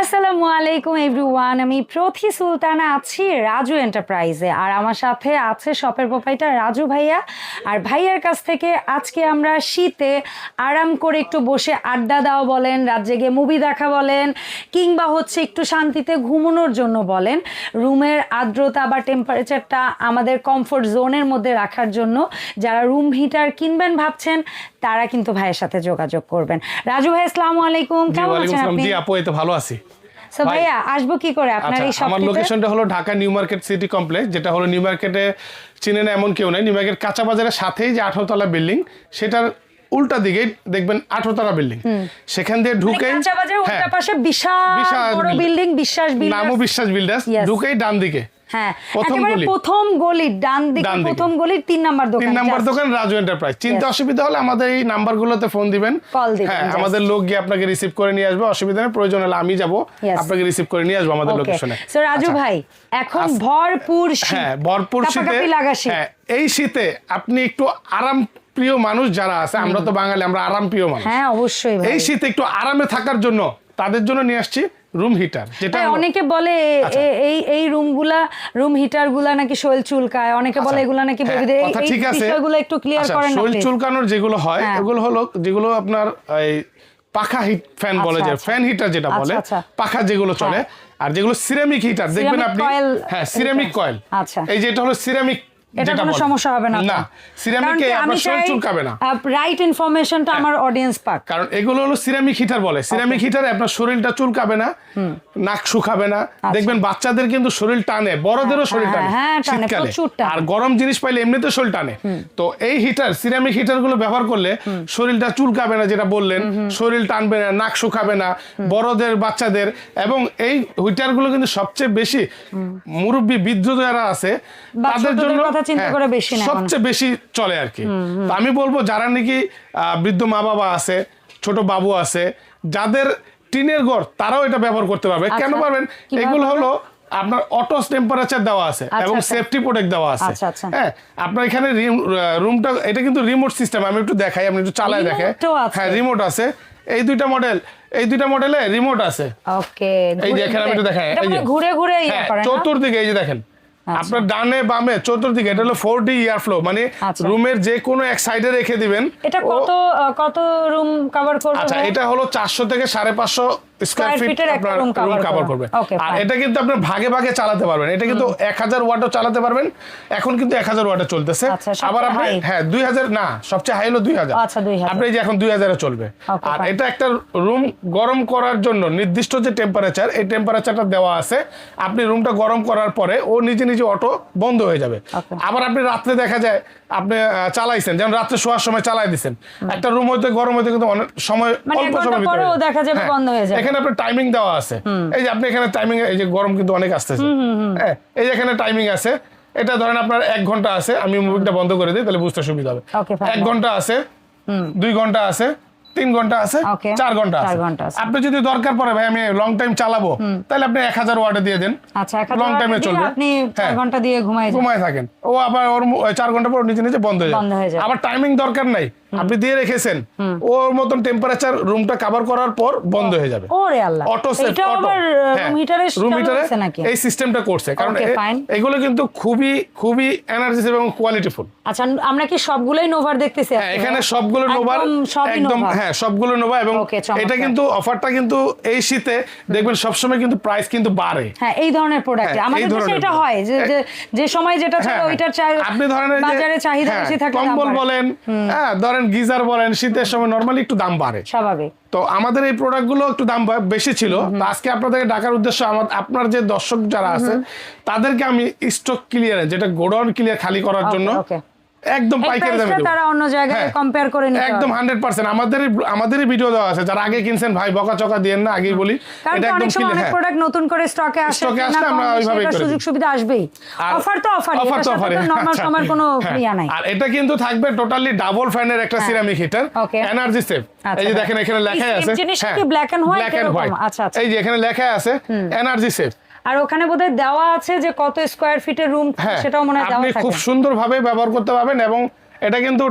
আসসালামু আলাইকুম এভরিওয়ান আমি প্রথি সুলতানা আছি রাজু এন্টারপ্রাইজে। আর আমার সাথে আছে শপের প্রোপাইটার রাজু ভাইয়া। আর ভাইয়ার কাছ থেকে আজকে আমরা শীতে আরাম করে একটু বসে আড্ডা দেওয়া বলেন রাত জেগে মুভি দেখা বলেন কিংবা হচ্ছে একটু শান্তিতে ঘুমানোর জন্য বলেন রুমের আর্দ্রতা বা টেম্পারেচারটা আমাদের কমফোর্ট জোনের মধ্যে রাখার জন্য যারা রুম হিটার কিনবেন ভাবছেন তারা কিন্তু ভাইয়ের সাথে যোগাযোগ করবেন। রাজু ভাই আসসালামু আলাইকুম। কেমন আছেন আপনি? আপু এই তো ভালো আছি। সো ভাইয়া আসব কি করে আপনার এই শপ আমার লোকেশনটা হলো Dhaka new market city complex যেটা হলো নিউ মার্কেটে চিনে না এমন কেউ নাই। নিউ মার্কেট কাঁচা বাজারের সাথেই যে আঠারোতলা বিল্ডিং সেটার উল্টা দিকে দেখবেন আঠারোতলা বিল্ডিং সেখান দিয়ে ঢুকে কাঁচা বাজার হ্যাঁ, উল্টা পাশে বিশাল বিশাল বড় বিল্ডিং বিশ্বাস বিল্ডার্স নামও বিশ্বাস বিল্ডার্স ঢুকেই ডান দিকে হ্যাঁ একেবারে প্রথম গলি ডান দিকে প্রথম গলির তিন নাম্বার দোকান তিন নাম্বার দোকান রাজু এন্টারপ্রাইজ চিন্তা অসুবিধা হলে আমাদের এই নাম্বারগুলোতে ফোন দিবেন। হ্যাঁ আমাদের লোক গিয়ে আপনাকে রিসিভ করে নিয়ে আসবে অসুবিধা নেই প্রয়োজন হলে আমি যাব আপনাকে রিসিভ করে নিয়ে আসব আমাদের লোকেশনে সো রাজু ভাই এখন ভরপুর শীত। হ্যাঁ ভরপুর শীতে কাপাকাপি লাগা শীত। হ্যাঁ এই শীতে আপনি একটু আরাম প্রিয় মানুষ যারা আছে আমরা তো বাঙালি আমরা আরাম প্রিয় মানুষ। হ্যাঁ অবশ্যই এই শীতে একটু আরামে থাকার জন্য তাদের জন্য নিয়ে আসছি। রুম হিটার যেটা হ্যাঁ, অনেকে বলে আচ্ছা। এই এই রুমগুলা রুম হিটারগুলা নাকি শৈল চুলকায় অনেকে বলে আচ্ছা, এগুলা নাকি হ্যাঁ, কথা ঠিক আছে বিষয়গুলো একটু ক্লিয়ার আচ্ছা, করেন শরীর চুলকানোর যেগুলো হয় হ্যাঁ। এগুলো হলো যেগুলো আপনার এই পাখা হিট ফ্যান বলে যে। ফ্যান হিটার যেটা বলে। পাখা যেগুলো চলে আর যেগুলো সিরামিক হিটার দেখবেন আপনি হ্যাঁ সিরামিক কয়েল। এই যেটা হলো সিরামিক এটা কোনো সমস্যা হবে না না সিরামিকে আপনার শরীর চুলকাবে না। রাইট ইনফরমেশনটা আমার অডিয়েন্স পাক। কারণ এগুলো হলো সিরামিক হিটার বলে। সিরামিক হিটারে আপনার শরীরটা চুলকাবে না নাক শুকাবে না। দেখবেন বাচ্চাদের কিন্তু শরীর টানে বড়দেরও শরীর হ্যাঁ, টানে হ্যাঁ, টানে, শীতকালে। আর গরম জিনিস পাইলে এমনিতে শরীর টানে। তো এই হিটার সিরামিক হিটারগুলো ব্যবহার করলে শরীরটা চুলকাবে না যেটা বললেন। শরীর টানবে না নাক শুকাবে না বড়দের বাচ্চাদের। এবং এই হিটারগুলো কিন্তু সবচেয়ে বেশি মুরব্বী বৃদ্ধ যারা আছে তাদের জন্য চিন্তা হ্যাঁ, করে বেশি না সবচেয়ে বেশি চলে আর কি। তো আমি বলব যারা নাকি বৃদ্ধ মা বাবা আছে ছোট বাবু আছে যাদের টিনের ঘর তারাও এটা ব্যবহার করতে পারবে। কেন আচ্ছা, পারবেন এগুলো? হলো আপনার অটো টেম্পারেচার দেওয়া আছে আচ্ছা, এবং আচ্ছা। সেফটি প্রোটেক্ট দেওয়া আছে। আচ্ছা, আচ্ছা। হ্যাঁ আপনার এখানে রুমটা এটা কিন্তু রিমোট সিস্টেম আমি একটু দেখাই আপনি একটু চালায় দেখে হ্যাঁ রিমোট আছে। এই দুইটা মডেল এই দুইটা মডেলে রিমোট আছে। ওকে এই দেখেন আমি একটু দেখাই মানে ঘুরে ঘুরে ইয়ে হ্যাঁ? চতুর্দিকে এই যে দেখেন। আপনার ডানে বামে চতুর্দিকে এটা হলো ফোর ডি ইয়ার ফ্লো মানে আচ্ছা। রুমের যে কোনো এক সাইডে রেখে দিবেন। এটা কত কত রুম কভার করবে আচ্ছা এটা হলো চারশো থেকে সাড়ে পাঁচশো স্কোয়ার ফিট আপনার রুম কাভার করবে। করবে আর এটা কিন্তু আপনি ভাগে ভাগে চালাতে পারবেন। এটা কিন্তু এক হাজার ওয়াটও চালাতে পারবেন। এখন কিন্তু এক হাজার ওয়াটে চলতেছে। আচ্ছা, আবার আপনি হ্যাঁ না সবচেয়ে হাই হলো আচ্ছা, 2000 আপনি যে এখন দুই হাজারে চলবে। আর এটা একটা রুম গরম করার জন্য নির্দিষ্ট যে টেম্পারেচার এই টেম্পারেচারটা দেওয়া আছে। আপনি রুমটা গরম করার পরে ও নিজে নিজে অটো বন্ধ হয়ে যাবে। আবার আপনি রাত্রে দেখা যায় আপনি চালাইছেন। যেমন রাত্রে শোয়ার সময় চালাই দিছেন। একটা রুম হইতে গরম হইতে কিন্তু অনেক সময় মানে অল্প সময় ভিতরে দেখা যাবে হ্যাঁ, বন্ধ হয়ে যাবে। এখানে আপনার টাইমিং দেওয়া আছে। এই যে আপনি এখানে টাইমিং এই যে গরম কিন্তু অনেক আসতেছে। হ্যাঁ এই যে এখানে টাইমিং আছে এটা ধরেন আপনার এক ঘণ্টা আছে আমি মুভিটা বন্ধ করে দিই তাহলে বুঝতে সুবিধা হবে। এক ঘণ্টা আছে দুই ঘণ্টা আছে তিন ঘণ্টা আছে চার ঘণ্টা আছে। আপনি যদি দরকার পড়ে ভাই আমি লং টাইম চালাবো তাহলে আপনি এক হাজার ওয়ার্ডে দিয়ে দেন। লং টাইমে চলবে। আপনি চার হ্যাঁ। ঘণ্টা দিয়ে ঘুমায় থাকেন। ও আবার ওর চার ঘণ্টা পর নিচে নিচে বন্ধ হয়ে যায়। আবার টাইমিং দরকার নাই। আপনি দিয়ে রেখেছেন ওর মতন টেম্পারেচার রুমটা কভার করার পর বন্ধ হয়ে যাবে। ওরে আল্লাহ। অটো সেভ এটা অটো রুম হিটারে এই সিস্টেমটা করছে কারণ. এগুলো কিন্তু খুবই খুবই এনার্জি এবং কোয়ালিটিফুল আচ্ছা আমরা কি সবগুলোই নোভার দেখতেছি হ্যাঁ এখানে সবগুলো নোভার একদম। হ্যাঁ সবগুলো নোভা এবং এটা কিন্তু অফারটা কিন্তু এই শীতে দেখবেন সবসময় কিন্তু প্রাইস কিন্তু বাড়ে। হ্যাঁ এই ধরনের প্রোডাক্ট হ্যাঁ, আমাদের দেশে এটা হয় যে যে- সময় যেটা চলে হ্যাঁ, ওইটার চাই আপনি ধরেন বাজারে চাহিদা বেশি থাকে কম্বল বলেন হ্যাঁ ধরেন গিজার বলেন শীতের সময় নর্মালি একটু দাম বাড়ে। স্বাভাবিক। তো আমাদের এই প্রোডাক্টগুলো একটু দাম বেশি ছিল। আজকে আপনাদেরকে ডাকার উদ্দেশ্য আমার আপনার যে দর্শক যারা আছে তাদেরকে আমি স্টক ক্লিয়ার যেটা গোডাউন ক্লিয়ার খালি করার জন্য. একদম পাইকারি দামে তারা অন্য জায়গায় হ্যাঁ, কম্পেয়ার করে নিতে একদম হবে। হান্ড্রেড পার্সেন্ট আমাদেরই আমাদেরই ভিডিও দেওয়া আছে। যারা আগে কিনছেন ভাই বকা চকা দিয়েন না আগেই বলি। কারণ তো অনেক সময় অনেক হ্যাঁ। প্রোডাক্ট নতুন করে স্টকে আসে কেনা আসলে আমরা এটার করে সুযোগ সুবিধা আসবেই। অফার তো অফার অফার তো অফারই নরমাল আচ্ছা। সময়ের কোনো হ্যাঁ, ইয়া নাই। আর এটা কিন্তু থাকবে টোটালি ডাবল ফ্যানের একটা সিরামিক হিটার এনার্জি সেভ আচ্ছা, এই যে দেখেন এখানে এই লেখা আছে। জিনিসটা কি ব্ল্যাক এন্ড হোয়াইট আচ্ছা, আচ্ছা। এই যে এখানে লেখা আছে এনার্জি সেভ আর ওখানে বোধহয় দেওয়া আছে যে কত স্কোয়ার ফিটের রুম হ্যাঁ সেটাও মনে হয় আপনি খুব সুন্দরভাবে ব্যবহার করতে পারবেন এবং এটা কিন্তু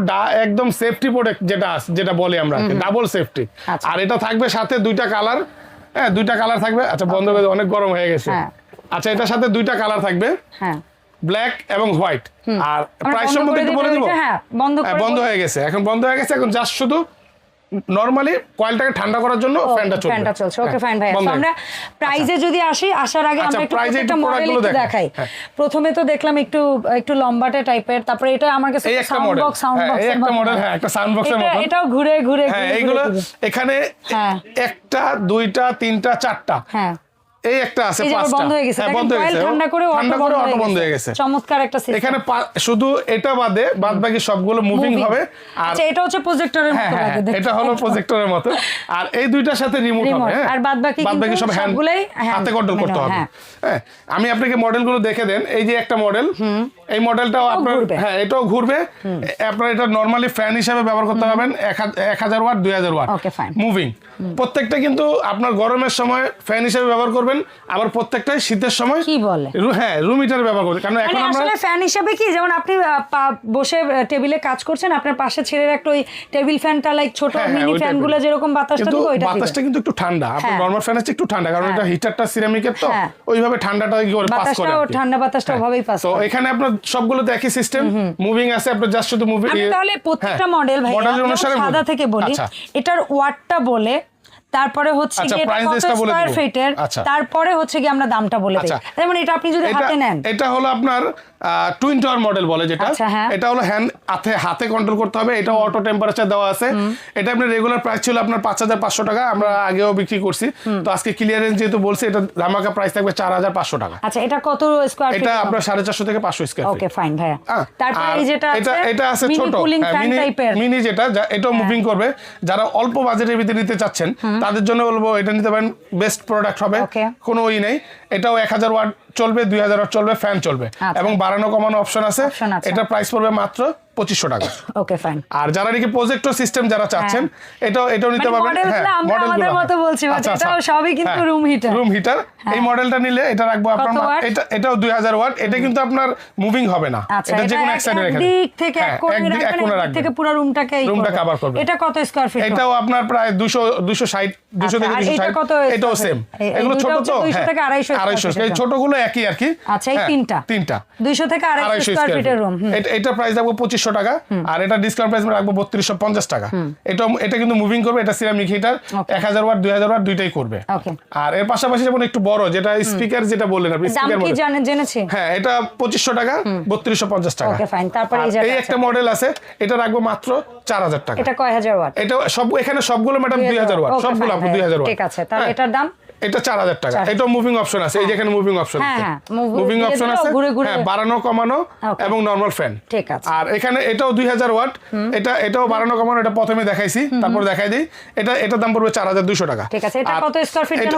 একদম সেফটি প্রোডাক্ট যেটা যেটা বলি আমরা ডাবল সেফটি আচ্ছা। আর এটা থাকবে সাথে দুইটা কালার হ্যাঁ দুইটা কালার থাকবে। আচ্ছা বন্ধ করে দাও, অনেক গরম হয়ে গেছে। হ্যাঁ। আচ্ছা এটার সাথে দুইটা কালার থাকবে হ্যাঁ। ব্ল্যাক এবং হোয়াইট আর প্রাইস সম্বন্ধে একটু বলে দিব? হ্যাঁ, বন্ধ হ্যাঁ, হয়ে গেছে এখন বন্ধ হয়ে গেছে এখন জাস্ট শুধু নরমালি কয়েলটাকে ঠান্ডা করার জন্য ফ্যানটা চলবে। ফ্যানটা চলছে। ওকে হ্যাঁ, ফাইন ভাই আমরা প্রাইজে যদি আসি আসার আগে আচ্ছা, আমরা একটু প্রত্যেকটা একটু মডেল একটু দেখাই। হ্যাঁ। প্রথমে তো দেখলাম একটু একটু লম্বাটে টাইপের তারপরে এটা আমার কাছে সাউন্ড বক্স সাউন্ড বক্স একটা মডেল হ্যাঁ একটা সাউন্ড বক্সের মতো এটাও ঘুরে ঘুরে হ্যাঁ ঘুরে এইগুলো। এখানে হ্যাঁ। একটা দুইটা তিনটা চারটা। হ্যাঁ। এই একটা আছে পাঁচটা। বন্ধ হয়ে গেছে। হ্যাঁ, বন্ধ হয়ে গেছে। ঠান্ডা করে ঠান্ডা করে অটো বন্ধ হয়ে গেছে। চমৎকার একটা সিস্টেম এখানে শুধু এটা বাদে বাদ বাকি সবগুলো মুভিং হবে। আর আচ্ছা এটা হচ্ছে প্রজেক্টরের হ্যাঁ মতো হ্যাঁ লাগে এটা হলো প্রজেক্টরের মতো। আর এই দুইটার সাথে রিমোট হবে আর হ্যাঁ বাকি বাদ বাকি সব হ্যান্ড হাতে কন্ট্রোল করতে হবে। হ্যাঁ। হ্যাঁ আমি আপনাকে মডেলগুলো দেখে দেন। এই যে একটা মডেল এই মডেলটাও আপনার হ্যাঁ এটাও ঘুরবে। আপনার এটা নরমালি ফ্যান হিসাবে ব্যবহার করতে পারবেন এক হাজার ওয়াট দুই হাজার ওয়াট। মুভিং প্রত্যেকটা কিন্তু আপনার গরমের সময় ফ্যান হিসাবে ব্যবহার করবেন আবার প্রত্যেকটাই শীতের সময় কি বলে? হ্যাঁ রুম হিটার ব্যবহার করবেন। কারণ মানে এখন আমরা আসলে ফ্যান হিসাবে কি যেমন আপনি বসে টেবিলে কাজ করছেন আপনার পাশে ছেড়ে একটা ওই টেবিল ফ্যানটা লাইক ছোট হ্যাঁ, হ্যাঁ, মিনি ওই ফ্যানগুলো যেরকম বাতাসটা কিন্তু দিবে ওইটা বাতাসটা কিন্তু একটু ঠান্ডা। আপনার হ্যাঁ। নরমাল ফ্যান হচ্ছে একটু ঠান্ডা কারণ হ্যাঁ। এটা হিটারটা সিরামিকের তো হ্যাঁ। ওইভাবে ঠান্ডাটা কি করে পাস করে ঠান্ডা বাতাসটা হ্যাঁ। ওভাবেই পাস তো এখানে আপনার সবগুলোতে একই সিস্টেম মুভিং আছে আপনার জাস্ট শুধু মুভি তাহলে প্রত্যেকটা হ্যাঁ। মডেল ভাই মডেল অনুসারে সাদা থেকে বলি আচ্ছা এটার ওয়ার্ডটা বলে তারপরে হচ্ছে আচ্ছা, কি এটা price কত বলে স্কয়ার। ফিটের আচ্ছা। তারপরে হচ্ছে কি আমরা দামটা বলে দিই। আচ্ছা। যেমন এটা আপনি যদি হাতে নেন। এটা হলো আপনার টুইন টাওয়ার মডেল বলে যেটা। আচ্ছা, হ্যাঁ। এটা হলো হ্যান্ড হাতে হাতে কন্ট্রোল করতে হবে। এটা অটো টেম্পারেচার দেওয়া আছে। এটা আপনার রেগুলার প্রাইস ছিল আপনার পাঁচ হাজার পাঁচশো টাকা। আমরা আগেও বিক্রি করছি। তো আজকে ক্লিয়ারেন্স যেহেতু বলছি এটা ধামাকা প্রাইস থাকবে চার হাজার পাঁচশো টাকা। আচ্ছা এটা কত স্কয়ার ফিট এটা আপনার সাড়ে চারশো থেকে পাঁচশো স্কোয়ার ওকে ফাইন ভাইয়া। তারপরে এই যেটা এটা আছে এটা আছে মিনি ছোট। কুলিং হ্যাঁ, ফ্যান মিনি টাইপের মিনি যেটা এটা মুভিং করবে। যারা অল্প বাজেটের ভিতরে নিতে চাচ্ছেন তাদের জন্য বলব এটা নিতে পারেন বেস্ট প্রোডাক্ট হবে। কোনো ওই নেই। এটাও এক হাজার ওয়াট চলবে দুই হাজার ওয়াট চলবে ফ্যান চলবে। আচ্ছা। এবং বাড়ানো কমানো অপশন আছে। এটা প্রাইস পড়বে মাত্র পঁচিশশো টাকা। ওকে ফাইন আর যারা নাকি প্রজেক্টর সিস্টেম যারা চাচ্ছেন এটাও এটাও নিতে মানে পারবেন। আমাদের মতো বলছি, এটাও সবই কিন্তু room heater। রুম হিটার এই মডেলটা নিলে এটা রাখব আপনার এটা এটাও দুই হাজার ওয়াট এটা কিন্তু আপনার মুভিং হবে না। আচ্ছা এটা যে কোনো এক সাইডে রেখে একদিক থেকে এক হ্যাঁ, কোণে রাখবেন, থেকে পুরো রুমটাকে রুমটা cover করবে। এটা কত স্কয়ার ফিট এটাও আপনার প্রায় দুশো দুশো ষাট দুশো আচ্ছা, থেকে আর দুশো এটা ষাট। কত এটাও সেম? এই- এই এগুলো ছোট তো 200 হ্যাঁ, থেকে 250 আড়াইশো square feet এই ছোটগুলো একই আর কি। আচ্ছা, এই হ্যাঁ, তিনটা? তিনটা। 200 থেকে 250 স্কয়ার ফিটের রুম এটা- প্রাইস রাখব পঁচিশশো টাকা আর এটা ডিসকাউন্ট প্রাইস রাখব বত্রিশশো পঞ্চাশ টাকা। এটা এটা কিন্তু মুভিং করবে এটা সিরামিক হিটার এক হাজার ওয়াট দুই হাজার ওয়াট দুইটাই করবে। আর এর পাশাপাশি যেমন একটু বড় যেটা স্পিকার যেটা বললেন আপনি স্পিকার জেনেছি? হ্যাঁ এটা পঁচিশশো টাকা বত্রিশশো পঞ্চাশ টাকা। এই। একটা মডেল আছে এটা রাখব মাত্র চার হাজার টাকা। এটা কয় হাজার ওয়াট এটা সব এখানে সবগুলো ম্যাডাম দুই হাজার ওয়াট সবগুলো fine, আপু দুই হাজার ওয়াট ঠিক আছে। তাহলে এটার দাম? এটা চার হাজার টাকা। চার। এটা মুভিং অপশন আছে। এই যেখানে মুভিং অপশন হ্যাঁ, আছে। হ্যাঁ, মুভিং অপশন আছে। ঘুরে ঘুরে- হ্যাঁ বাড়ানো কমানো এবং নর্মাল ফ্যান ঠিক আছে। আর এখানে এটাও ওয়াট। এটা এটাও বাড়ানো কমানো এটা প্রথমে দেখাইছি। তারপর দেখাই দিই। এটা এটার দাম পড়বে টাকা। ঠিক আছে, এটা কত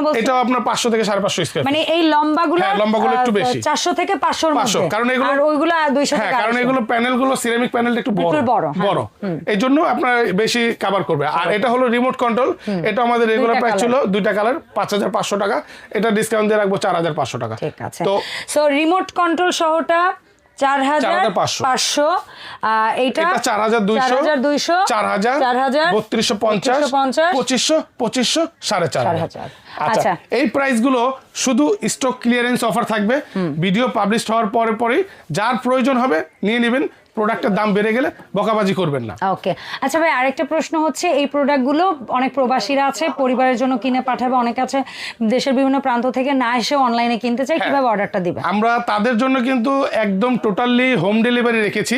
বলছেন? এটাও আপনার পাঁচশো থেকে সাড়ে পাঁচশো স্কোয়ার মানে এই লম্বাগুলো হ্যাঁ, লম্বাগুলো একটু বেশি। চারশো থেকে পাঁচশোর 500 মধ্যে। কারণ এগুলো- আর ওইগুলো দুইশো হ্যাঁ থেকে কারণ এগুলো প্যানেলগুলো সিরামিক প্যানেলটা একটু বড়। বড়, হ্যাঁ। এই জন্য আপনার বেশি কভার করবে। আর এটা হলো রিমোট কন্ট্রোল এটা আমাদের রেগুলার প্রাইস ছিল দুইটা কালার পাঁচ হাজার পাঁচশো টাকা এটা ডিসকাউন্ট দিয়ে রাখব চার হাজার পাঁচশো টাকা। ঠিক আছে। তো সো রিমোট কন্ট্রোল সহটা চার হাজার পাঁচশো। এইটা চার হাজার দুইশো দুইশো চার হাজার চার হাজার বত্রিশশো পঞ্চাশ পঞ্চাশ পঁচিশশো পঁচিশশো সাড়ে চার হাজার। আচ্ছা আচ্ছা। এই প্রাইসগুলো শুধু স্টক ক্লিয়ারেন্স অফার থাকবে ভিডিও পাবলিশ হওয়ার পরে পরে যার প্রয়োজন হবে নিয়ে নেবেন প্রোডাক্টের দাম বেড়ে গেলে বকাবাজি করবেন না ওকে আচ্ছা ভাই আরেকটা প্রশ্ন হচ্ছে এই প্রোডাক্টগুলো অনেক প্রবাসীরা আছে পরিবারের জন্য কিনে পাঠাবে অনেক আছে দেশের বিভিন্ন প্রান্ত থেকে না এসে অনলাইনে কিনতে চাই হ্যাঁ। কীভাবে অর্ডারটা দিবে আমরা তাদের জন্য কিন্তু একদম টোটালি হোম ডেলিভারি রেখেছি.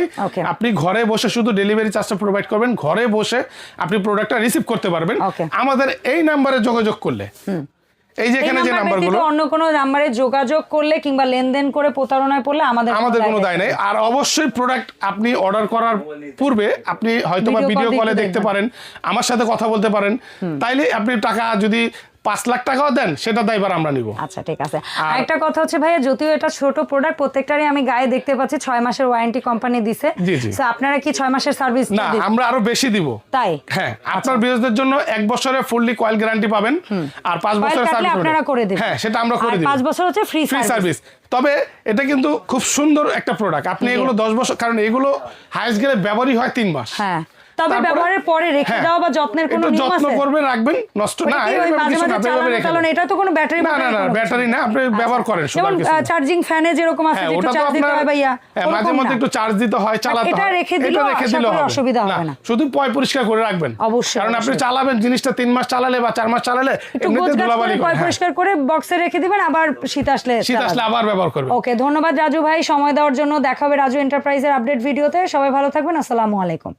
আপনি ঘরে বসে শুধু ডেলিভারি চার্জটা প্রোভাইড করবেন ঘরে বসে আপনি প্রোডাক্টটা রিসিভ করতে পারবেন. আমাদের এই নাম্বারে যোগাযোগ করলে এই যে এখানে যে নাম্বারগুলো অন্য কোনো নাম্বারে যোগাযোগ করলে কিংবা লেনদেন করে প্রতারণায় পড়লে আমাদের আমাদের কোনো দায় নাই। আর অবশ্যই প্রোডাক্ট আপনি অর্ডার করার পূর্বে আপনি হয়তো বা ভিডিও কলে দেখতে পারেন। আমার সাথে কথা বলতে পারেন। তাইলে আপনি টাকা যদি পাঁচ লাখ টাকাও দেন সেটা দায়বার আমরা নিব। আচ্ছা ঠিক আছে। আরেকটা কথা হচ্ছে ভাইয়া যদিও এটা ছোট প্রোডাক্ট প্রত্যেকটারই আমি গায়ে দেখতে পাচ্ছি ছয় মাসের ওয়ারেন্টি কোম্পানি দিছে। জি। আপনারা কি ছয় মাসের সার্ভিস না আমরা আরও বেশি দিব। তাই? হ্যাঁ আপনার বিরোধীদের জন্য এক বছরের ফুললি কয়েল গ্যারান্টি পাবেন আর পাঁচ বছরের সার্ভিস আপনারা করে দিবেন। হ্যাঁ সেটা আমরা করে দিব। পাঁচ বছর হচ্ছে ফ্রি ফ্রি সার্ভিস তবে এটা কিন্তু খুব সুন্দর একটা প্রোডাক্ট আপনি এগুলো দশ বছর কারণ এগুলো হাইস্ট গেলে ব্যবহারই হয় তিন মাস। হ্যাঁ। তবে ব্যবহারের পরে রেখে হ্যাঁ, দেওয়া বা যত্নের কোনো নিয়ম যত্ন করবেন রাখবেন নষ্ট না কি ওই এভাবে মাঝে কিছু না, মাঝে এভাবে চালানো রেখে টালানো, দেন। এটা তো কোনো ব্যাটারি না না না ব্যাটারি না আপনি ব্যবহার করেন যেমন চার্জিং ফ্যানে যেরকম আছে হ্যাঁ একটু চার্জ দিতে হয় ভাইয়া হ্যাঁ, মাঝে মধ্যে একটু চার্জ দিতে হয় চালাতে এটা হয়। রেখে এটা রেখে হবে। অসুবিধা হবে না। শুধু পয় পরিষ্কার করে রাখবেন। অবশ্যই, কারণ আপনি। চালাবেন জিনিসটা তিন মাস চালালে বা চার মাস চালালে এমনিতে ধুলাবালি পয় হ্যাঁ। পরিষ্কার করে বক্সে রেখে দিবেন আবার শীত আসলে শীত আসলে আবার ব্যবহার করবেন। ওকে ধন্যবাদ রাজু ভাই সময় দেওয়ার জন্য। দেখা হবে রাজু এন্টারপ্রাইজের আপডেট ভিডিওতে সবাই ভালো থাকবেন আসসালামু আলাইকুম